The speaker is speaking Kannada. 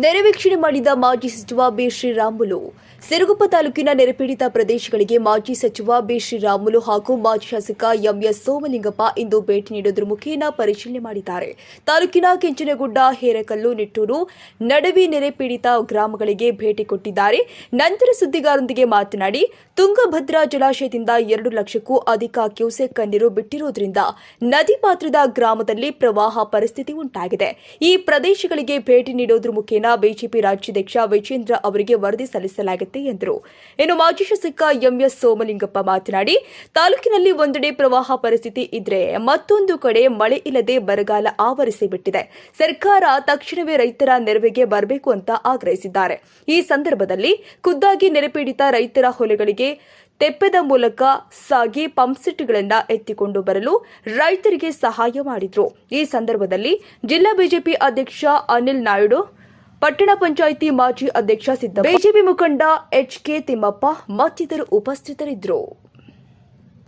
ನೆರವೀಕ್ಷಣೆ ಮಾಡಿದ ಮಾಜಿ ಸಚಿವ ಬಿ ಶ್ರೀರಾಮುಲು ಸಿರುಗುಪ್ಪ ತಾಲೂಕಿನ ನೆರೆಪೀಡಿತ ಪ್ರದೇಶಗಳಿಗೆ ಮಾಜಿ ಸಚಿವ ಬಿ ಶ್ರೀರಾಮುಲು ಹಾಗೂ ಮಾಜಿ ಶಾಸಕ ಎಂಎಸ್ ಸೋಮಲಿಂಗಪ್ಪ ಇಂದು ಭೇಟಿ ನೀಡುವುದರ ಮುಖೇನ ಪರಿಶೀಲನೆ ಮಾಡಿದ್ದಾರೆ. ತಾಲೂಕಿನ ಕೆಂಚನಗುಡ್ಡ, ಹೇರಕಲ್ಲು, ನಿಟ್ಟೂರು ನಡವಿ ನೆರೆಪೀಡಿತ ಗ್ರಾಮಗಳಿಗೆ ಭೇಟಿ ಕೊಟ್ಟಿದ್ದಾರೆ. ನಂತರ ಸುದ್ದಿಗಾರರೊಂದಿಗೆ ಮಾತನಾಡಿ, ತುಂಗಭದ್ರಾ ಜಲಾಶಯದಿಂದ ಎರಡು ಲಕ್ಷಕ್ಕೂ ಅಧಿಕ ಕ್ಯೂಸೆಕ್ ನೀರು ಬಿಟ್ಟಿರುವುದರಿಂದ ನದಿ ಪಾತ್ರದ ಗ್ರಾಮದಲ್ಲಿ ಪ್ರವಾಹ ಪರಿಸ್ಥಿತಿ ಉಂಟಾಗಿದೆ. ಈ ಪ್ರದೇಶಗಳಿಗೆ ಭೇಟಿ ನೀಡುವುದರ ಮುಖೇನ ಬಿಜೆಪಿ ರಾಜ್ಯಾಧ್ಯಕ್ಷ ವಿಜೇಂದ್ರ ಅವರಿಗೆ ವರದಿ ಸಲ್ಲಿಸಲಾಗಿದೆ ಎಂದರು. ಇನ್ನು ಮಾಜಿ ಶಾಸಕ ಎಂಎಸ್ ಸೋಮಲಿಂಗಪ್ಪ ಮಾತನಾಡಿ, ತಾಲೂಕಿನಲ್ಲಿ ಒಂದೆಡೆ ಪ್ರವಾಹ ಪರಿಸ್ಥಿತಿ ಇದ್ರೆ ಮತ್ತೊಂದು ಕಡೆ ಮಳೆ ಇಲ್ಲದೆ ಬರಗಾಲ ಆವರಿಸಿ ಬಿಟ್ಟಿದೆ. ಸರ್ಕಾರ ತಕ್ಷಣವೇ ರೈತರ ನೆರವಿಗೆ ಬರಬೇಕು ಅಂತ ಆಗ್ರಹಿಸಿದ್ದಾರೆ. ಈ ಸಂದರ್ಭದಲ್ಲಿ ಖುದ್ದಾಗಿ ನೆರೆಪೀಡಿತ ರೈತರ ಹೊಲೆಗಳಿಗೆ ತೆಪ್ಪದ ಮೂಲಕ ಸಾಗಿ ಪಂಪ್ಸೆಟ್ಗಳನ್ನು ಎತ್ತಿಕೊಂಡು ಬರಲು ರೈತರಿಗೆ ಸಹಾಯ ಮಾಡಿದರು. ಈ ಸಂದರ್ಭದಲ್ಲಿ ಜಿಲ್ಲಾ ಬಿಜೆಪಿ ಅಧ್ಯಕ್ಷ ಅನಿಲ್ ನಾಯ್ಡು ಪಟ್ಟಣ ಪಂಚಾಯಿತಿ ಮಾಜಿ ಅಧ್ಯಕ್ಷ ಸಿದ್ದ ಬಿಜೆಪಿ ಮುಖಂಡ ಎಚ್ ಕೆ ತಿಮ್ಮಪ್ಪ ಮತ್ತಿತರರು ಉಪಸ್ಥಿತರಿದ್ದರು.